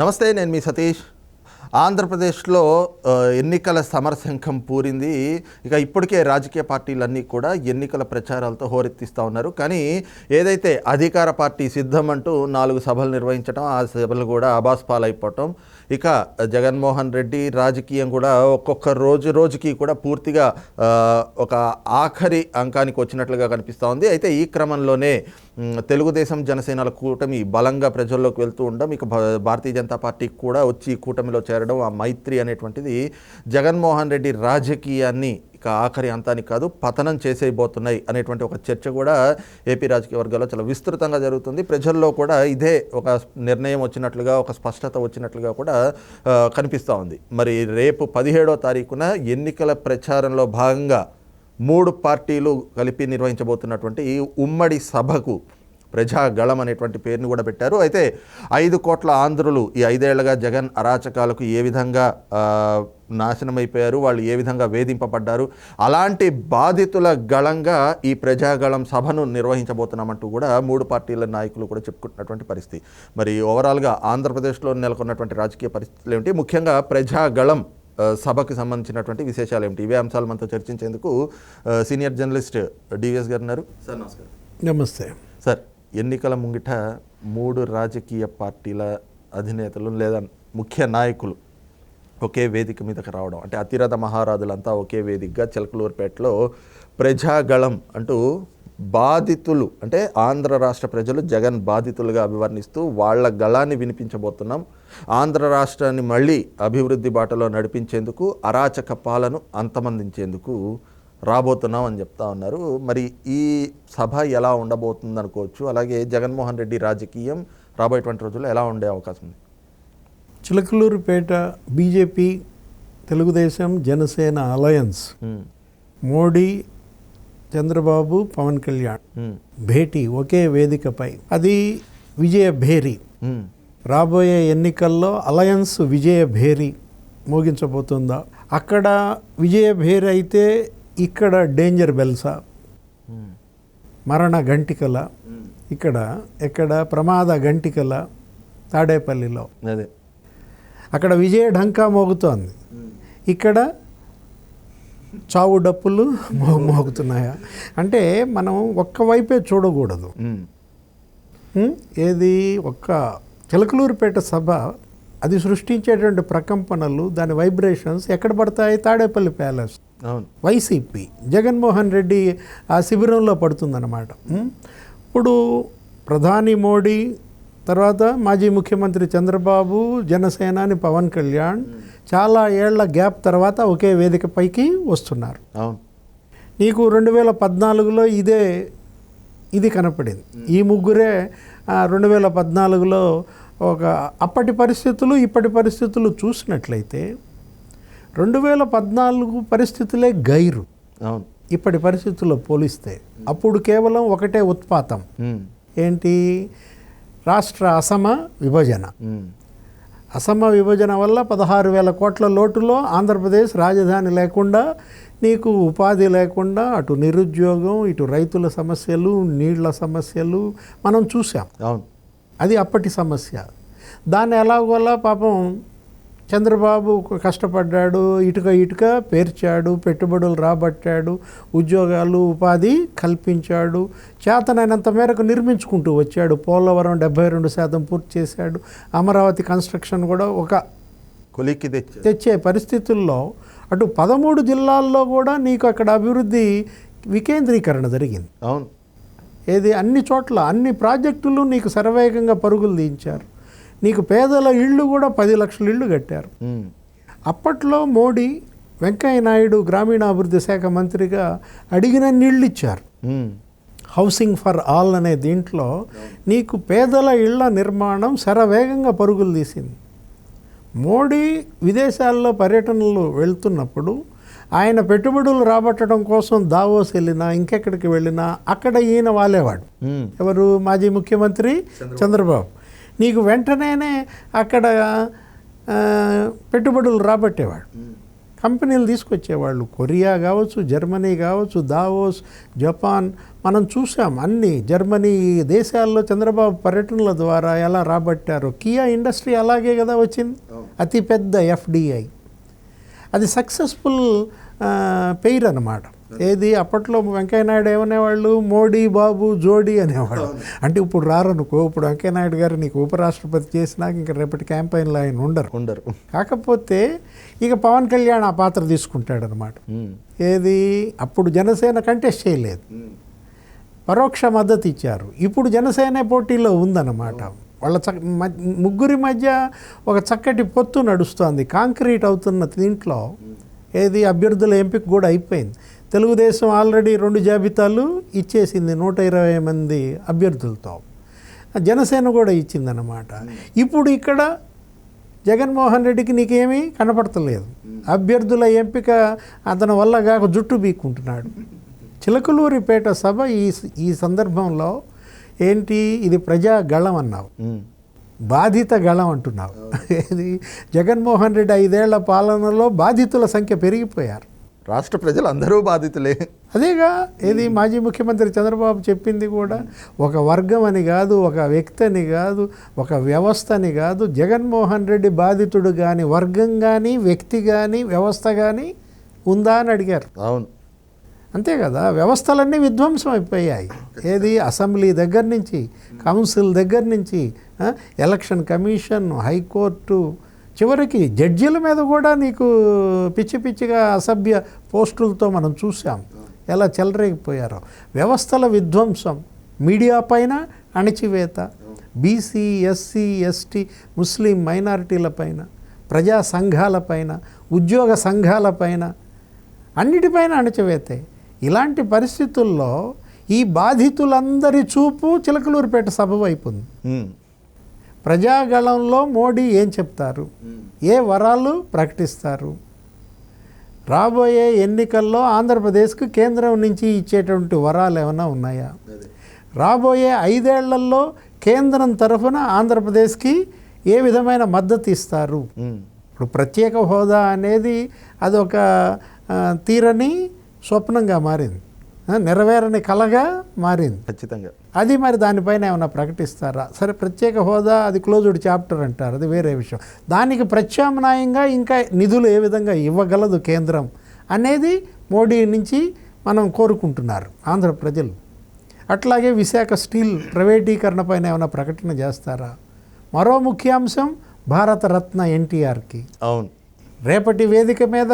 నమస్తే నేను మీ సతీష్. ఆంధ్రప్రదేశ్లో ఎన్నికల సమరశంఖం పూరింది. ఇక ఇప్పటికే రాజకీయ పార్టీలన్నీ కూడా ఎన్నికల ప్రచారాలతో హోరెత్తిస్తూ ఉన్నారు. కానీ ఏదైతే అధికార పార్టీ సిద్ధం అంటూ నాలుగు సభలు నిర్వహించడం ఆ సభలు కూడా అబాస్ పాలైపోవటం ఇక జగన్మోహన్ రెడ్డి రాజకీయం కూడా ఒక్కొక్క రోజు రోజుకి కూడా పూర్తిగా ఒక ఆఖరి అంకానికి వచ్చినట్లుగా కనిపిస్తూ ఉంది. అయితే ఈ క్రమంలోనే తెలుగుదేశం జనసేనల కూటమి బలంగా ప్రజల్లోకి వెళ్తూ ఉండడం ఇక భా- భారతీయ జనతా పార్టీ కూడా వచ్చి ఈ కూటమిలో చేరడం ఆ మైత్రి అనేటువంటిది జగన్మోహన్ రెడ్డి రాజకీయాన్ని ఇక ఆఖరి అంతానికి కాదు పతనం చేసేయబోతున్నాయి అనేటువంటి ఒక చర్చ కూడా ఏపీ రాజకీయ వర్గాల్లో చాలా విస్తృతంగా జరుగుతుంది. ప్రజల్లో కూడా ఇదే ఒక నిర్ణయం వచ్చినట్లుగా ఒక స్పష్టత వచ్చినట్లుగా కూడా కనిపిస్తూ ఉంది. మరి రేపు పదిహేడో తారీఖున ఎన్నికల ప్రచారంలో భాగంగా మూడు పార్టీలు కలిపి నిర్వహించబోతున్నటువంటి ఈ ఉమ్మడి సభకు ప్రజాగళం అనేటువంటి పేరుని కూడా పెట్టారు. అయితే ఐదు కోట్ల ఆంధ్రులు ఈ ఐదేళ్ళుగా జగన్ అరాచకాలకు ఏ విధంగా నాశనమైపోయారు వాళ్ళు ఏ విధంగా వేధింపబడ్డారు అలాంటి బాధితుల గళంగా ఈ ప్రజాగళం సభను నిర్వహించబోతున్నామంటూ కూడా మూడు పార్టీల నాయకులు కూడా చెప్పుకుంటున్నటువంటి పరిస్థితి. మరి ఓవరాల్గా ఆంధ్రప్రదేశ్లో నెలకొన్నటువంటి రాజకీయ పరిస్థితులు ఏమిటి? ముఖ్యంగా ప్రజాగళం సభకు సంబంధించినటువంటి విశేషాలు ఏమిటి? ఇవే అంశాలు మనతో చర్చించేందుకు సీనియర్ జర్నలిస్ట్ డివిఎస్ గారు ఉన్నారు. సార్ నమస్కారం. నమస్తే. సార్ ఎన్నికల ముంగిట మూడు రాజకీయ పార్టీల అధినేతలు లేదా ముఖ్య నాయకులు ఒకే వేదిక మీదకి రావడం. అంటే అతిరథ మహారాజులంతా ఒకే వేదికగా చిలకలూరుపేటలో ప్రజాగళం అంటూ బాధితులు అంటే ఆంధ్ర రాష్ట్ర ప్రజలు జగన్ బాధితులుగా అభివర్ణిస్తూ వాళ్ళ గళాన్ని వినిపించబోతున్నాం. ఆంధ్ర రాష్ట్రాన్ని మళ్ళీ అభివృద్ధి బాటలో నడిపించేందుకు అరాచక పాలను అంతమందించేందుకు రాబోతున్నాం అని చెప్తా ఉన్నారు. మరి ఈ సభ ఎలా ఉండబోతుంది అనుకోవచ్చు? అలాగే జగన్మోహన్ రెడ్డి రాజకీయం రాబోయేటువంటి రోజుల్లో ఎలా ఉండే అవకాశం ఉంది? చిలకలూరుపేట బీజేపీ తెలుగుదేశం జనసేన అలయన్స్ మోడీ చంద్రబాబు పవన్ కళ్యాణ్ భేటీ ఒకే వేదికపై. అది విజయ భేరి. రాబోయే ఎన్నికల్లో అలయన్స్ విజయ భేరి మోగించబోతుందా? అక్కడ విజయ భేరి అయితే ఇక్కడ డేంజర్ బెల్సా ఉమ్, మరణ గంటికల ఉమ్. ఇక్కడ ఎక్కడ ప్రమాద గంటికల తాడేపల్లిలో. అదే. అక్కడ విజయ ఢంకా మోగుతోంది. ఉమ్, ఇక్కడ చావు డప్పులు మో మోగుతున్నాయా? అంటే మనం ఒక్క వైపే చూడకూడదు? ఏది? ఒక్క చిలకలూరుపేట సభ అది సృష్టించేటువంటి ప్రకంపనలు దాని వైబ్రేషన్స్ ఎక్కడ పడతాయి? తాడేపల్లి ప్యాలెస్ వైసీపీ జగన్మోహన్ రెడ్డి ఆ శిబిరంలో పడుతుందన్నమాట? ఇప్పుడు ప్రధాని మోడీ తర్వాత మాజీ ముఖ్యమంత్రి చంద్రబాబు జనసేనాని పవన్ కళ్యాణ్ చాలా ఏళ్ళ గ్యాప్ తర్వాత ఒకే వేదికపైకి వస్తున్నారు. అవును. నీకు రెండు వేల పద్నాలుగులో ఇదే ఇది కనపడింది. ఈ ముగ్గురే రెండు వేల పద్నాలుగులో ఒక అప్పటి పరిస్థితులు ఇప్పటి పరిస్థితులు చూసినట్లయితే రెండు వేల పద్నాలుగు పరిస్థితులే గైరు. అవును. ఇప్పటి పరిస్థితుల్లో పోలిస్తే అప్పుడు కేవలం ఒకటే ఉత్పాతం. ఏంటి? రాష్ట్ర అసమ విభజన. అసమ విభజన వల్ల పదహారు వేల కోట్ల లోటులో ఆంధ్రప్రదేశ్ రాజధాని లేకుండా నీకు ఉపాధి లేకుండా అటు నిరుద్యోగం ఇటు రైతుల సమస్యలు నీళ్ళ సమస్యలు మనం చూసాం అవును. అది అప్పటి సమస్య. దాన్ని ఎలాగోలా పాపం చంద్రబాబు కష్టపడ్డాడు ఇటుక ఇటుక పేర్చాడు పెట్టుబడులు రాబట్టాడు ఉద్యోగాలు ఉపాధి కల్పించాడు చేతనైనంత మేరకు నిర్మించుకుంటూ వచ్చాడు. పోలవరం డెబ్బై రెండు శాతం పూర్తి చేశాడు. అమరావతి కన్స్ట్రక్షన్ కూడా ఒక కొలిక్కి తెచ్చి తెచ్చే పరిస్థితుల్లో అటు పదమూడు జిల్లాల్లో కూడా నీకు అక్కడ అభివృద్ధి వికేంద్రీకరణ జరిగింది. అవును. ఏది అన్ని చోట్ల అన్ని ప్రాజెక్టులు నీకు శరవేగంగా పరుగులు తీయించారు. నీకు పేదల ఇళ్ళు కూడా పది లక్షల ఇళ్ళు కట్టారు. అప్పట్లో మోడీ వెంకయ్య నాయుడు గ్రామీణాభివృద్ధి శాఖ మంత్రిగా అడిగిన నీళ్ళు ఇచ్చారు. హౌసింగ్ ఫర్ ఆల్ అనే దీంట్లో నీకు పేదల ఇళ్ళ నిర్మాణం శరవేగంగా పరుగులు తీసింది. మోడీ విదేశాల్లో పర్యటనలు వెళ్తున్నప్పుడు ఆయన పెట్టుబడులు రాబట్టడం కోసం దావోస్ వెళ్ళినా ఇంకెక్కడికి వెళ్ళినా అక్కడ ఈయన వాలేవాడు. ఎవరు? మాజీ ముఖ్యమంత్రి చంద్రబాబు. నీకు వెంటనేనే అక్కడ పెట్టుబడులు రాబట్టేవాడు కంపెనీలు తీసుకొచ్చేవాళ్ళు. కొరియా కావచ్చు జర్మనీ కావచ్చు దావోస్ జపాన్. మనం చూసాం అన్ని జర్మనీ దేశాల్లో చంద్రబాబు పర్యటనల ద్వారా ఎలా రాబట్టారో. కియా ఇండస్ట్రీ అలాగే కదా వచ్చింది. అతి పెద్ద ఎఫ్డిఐ. అది సక్సెస్ఫుల్ పెయిర్ అన్నమాట ఏది? అప్పట్లో వెంకయ్యనాయుడు ఏమనేవాళ్ళు? మోడీ బాబు జోడీ అనేవాళ్ళు. అంటే ఇప్పుడు రారనుకో ఇప్పుడు వెంకయ్యనాయుడు గారు నీకు ఉపరాష్ట్రపతి చేసినాక ఇంకా రేపటి క్యాంపెయిన్లో ఆయన ఉండరు. ఉండరు. కాకపోతే ఇక పవన్ కళ్యాణ్ ఆ పాత్ర తీసుకుంటాడనమాట. ఉమ్. ఏది? అప్పుడు జనసేన కంటెస్ట్ చేయలేదు. పరోక్ష మద్దతు ఇచ్చారు. ఇప్పుడు జనసేన పోటీలో ఉందన్నమాట. వాళ్ళ చక్ మ- ముగ్గురి మధ్య ఒక చక్కటి పొత్తు నడుస్తోంది. కాంక్రీట్ అవుతున్న దీంట్లో ఏది? అభ్యర్థుల ఎంపిక కూడా అయిపోయింది. తెలుగుదేశం ఆల్రెడీ రెండు జాబితాలు ఇచ్చేసింది నూట ఇరవై మంది అభ్యర్థులతో. జనసేన కూడా ఇచ్చిందన్నమాట. ఇప్పుడు ఇక్కడ జగన్మోహన్ రెడ్డికి నీకేమీ కనపడతలేదు. అభ్యర్థుల ఎంపిక అతని వల్ల కాక జుట్టు బీక్కుంటున్నాడు చిలకలూరిపేట సభ ఈ ఈ సందర్భంలో ఏంటి? ఇది ప్రజా గళం అన్నావు. బాధిత గళం అంటున్నావు. ఇది జగన్మోహన్ రెడ్డి ఐదేళ్ళ పాలనలో బాధితుల సంఖ్య పెరిగిపోయారు. రాష్ట్ర ప్రజలు అందరూ బాధితులే. అదేగా? ఏది? మాజీ ముఖ్యమంత్రి చంద్రబాబు చెప్పింది కూడా ఒక వర్గం అని కాదు ఒక వ్యక్తి అని కాదు ఒక వ్యవస్థ అని కాదు జగన్మోహన్ రెడ్డి బాధితుడు కానీ వర్గం కానీ వ్యక్తి కానీ వ్యవస్థ కానీ ఉందా అని అడిగారు. అవును. అంతే కదా వ్యవస్థలన్నీ విధ్వంసం అయిపోయాయి. ఏది? అసెంబ్లీ దగ్గర నుంచి కౌన్సిల్ దగ్గర నుంచి ఎలక్షన్ కమిషన్ హైకోర్టు చివరికి జడ్జీల మీద కూడా నీకు పిచ్చి పిచ్చిగా అసభ్య పోస్టులతో మనం చూసాం ఎలా చెలరేగిపోయారో. వ్యవస్థల విధ్వంసం మీడియా పైన అణచివేత బీసీ ఎస్సీ ఎస్టీ ముస్లిం మైనారిటీల పైన ప్రజా సంఘాలపైన ఉద్యోగ సంఘాలపైన అన్నిటిపైన అణచివేతాయి ఇలాంటి పరిస్థితుల్లో ఈ బాధితులందరి చూపు చిలకలూరిపేట సభ వైపు. ప్రజాగళంలో మోడీ ఏం చెప్తారు? ఏ వరాలు ప్రకటిస్తారు? రాబోయే ఎన్నికల్లో ఆంధ్రప్రదేశ్కు కేంద్రం నుంచి ఇచ్చేటువంటి వరాలు ఏమైనా ఉన్నాయా? రాబోయే ఐదేళ్ళలో కేంద్రం తరఫున ఆంధ్రప్రదేశ్కి ఏ విధమైన మద్దతు ఇస్తారు. ఇప్పుడు ప్రత్యేక హోదా అనేది అదొక తీరని స్వప్నంగా మారింది. నెరవేరని కలగా మారింది. ఖచ్చితంగా. అది మరి దానిపైన ఏమైనా ప్రకటిస్తారా? సరే ప్రత్యేక హోదా అది క్లోజ్డ్ చాప్టర్ అంటారు అది వేరే విషయం. దానికి ప్రత్యామ్నాయంగా ఇంకా నిధులు ఏ విధంగా ఇవ్వగలదు కేంద్రం అనేది మోడీ నుంచి మనం కోరుకుంటున్నారు ఆంధ్ర ప్రజలు. అట్లాగే విశాఖ స్టీల్ ప్రైవేటీకరణ పైన ఏమైనా ప్రకటన చేస్తారా? మరో ముఖ్యాంశం భారతరత్న ఎన్టీఆర్కి. అవును. రేపటి వేదిక మీద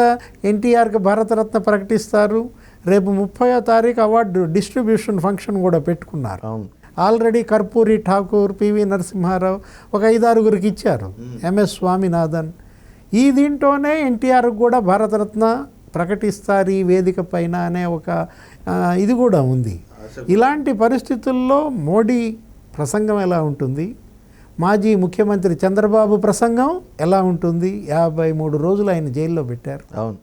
ఎన్టీఆర్కి భారతరత్న ప్రకటిస్తారు. రేపు ముప్పయో తారీఖు అవార్డు డిస్ట్రిబ్యూషన్ ఫంక్షన్ కూడా పెట్టుకున్నారు. Already Karpoori Thakur P V Narasimha Rao ఒక ఐదారుగురికి ఇచ్చారు. M S Swaminathan. ఈ దీంట్లోనే ఎన్టీఆర్కి కూడా భారతరత్న ప్రకటిస్తారు ఈ వేదిక పైన అనే ఒక ఇది కూడా ఉంది. ఇలాంటి పరిస్థితుల్లో మోడీ ప్రసంగం ఎలా ఉంటుంది? మాజీ ముఖ్యమంత్రి చంద్రబాబు ప్రసంగం ఎలా ఉంటుంది? యాభై మూడు రోజులు ఆయన జైల్లో పెట్టారు. అవును?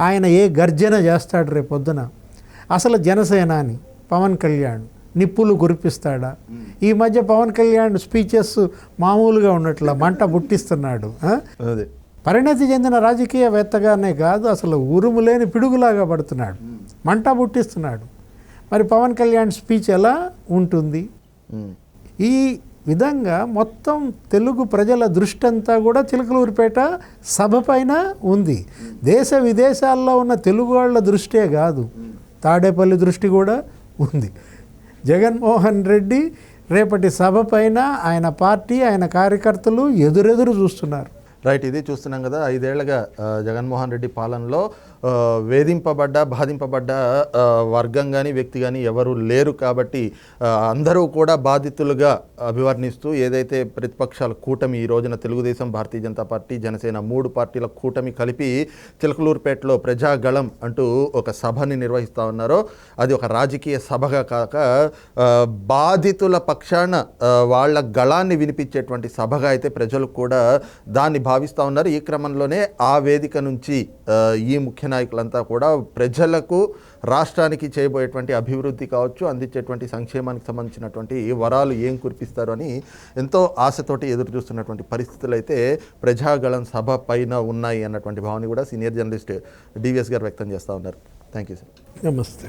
ఆయన ఏ గర్జన చేస్తాడు రేపు పొద్దున? అసలు జనసేనాని పవన్ కళ్యాణ్ నిప్పులు కురిపిస్తాడా? ఈ మధ్య పవన్ కళ్యాణ్ స్పీచెస్ మామూలుగా ఉన్నట్ల మంట? అదే. పరిణతి చెందిన రాజకీయవేత్తగానే కాదు అసలు ఉరుము లేని పిడుగులాగా పడుతున్నాడు. మంట పుట్టిస్తున్నాడు. మరి పవన్ కళ్యాణ్ స్పీచ్ ఎలా ఉంటుంది. ఈ విధంగా మొత్తం తెలుగు ప్రజల దృష్టి అంతా కూడా చిలకలూరిపేట సభ పైన ఉంది. దేశ విదేశాల్లో ఉన్న తెలుగు వాళ్ళ దృష్టే కాదు. తాడేపల్లి దృష్టి కూడా ఉంది. జగన్మోహన్ రెడ్డి రేపటి సభ పైన ఆయన పార్టీ ఆయన కార్యకర్తలు ఎదురెదురు చూస్తున్నారు. రైట్ ఇది చూస్తున్నాం కదా ఐదేళ్ళుగా జగన్మోహన్ రెడ్డి పాలనలో వేధింపబడ్డ బాధింపబడ్డ వర్గం కానీ వ్యక్తి కానీ ఎవరు లేరు కాబట్టి అందరూ కూడా బాధితులుగా అభివర్ణిస్తూ ఏదైతే ప్రతిపక్షాల కూటమి ఈ రోజున తెలుగుదేశం భారతీయ జనతా పార్టీ జనసేన మూడు పార్టీల కూటమి కలిపి చిలకలూరుపేటలో ప్రజాగళం అంటూ ఒక సభని నిర్వహిస్తూ ఉన్నారో అది ఒక రాజకీయ సభగా కాక బాధితుల పక్షాన వాళ్ళ గళాన్ని వినిపించేటువంటి సభగా అయితే ప్రజలు కూడా దాన్ని భావిస్తూ ఉన్నారు. ఈ క్రమంలోనే ఆ వేదిక నుంచి ఈ ముఖ్య నాయకులంతా కూడా ప్రజలకు రాష్ట్రానికి చేయబోయేటువంటి అభివృద్ధి కావచ్చు అందించేటువంటి సంక్షేమానికి సంబంధించినటువంటి వరాలు ఏం కురిపిస్తారు అని ఎంతో ఆశతోటి ఎదురు చూస్తున్నటువంటి పరిస్థితులు అయితే ప్రజాగళం సభ పైన ఉన్నాయి అన్నటువంటి భావన కూడా సీనియర్ జర్నలిస్ట్ డివిఎస్ గారు వ్యక్తం చేస్తూ ఉన్నారు. Thank you sir. నమస్తే.